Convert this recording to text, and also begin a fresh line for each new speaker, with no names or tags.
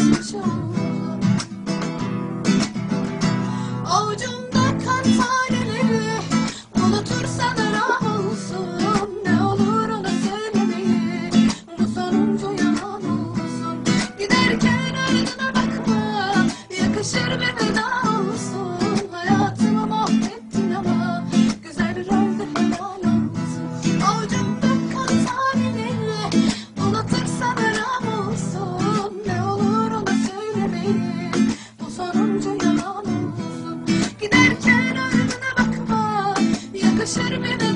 açacağım Avucumda kan Unutursan ara Ne olur ona söylemeyi Bu yalan olsun. Giderken ardına bakma Yakışır bir Yes.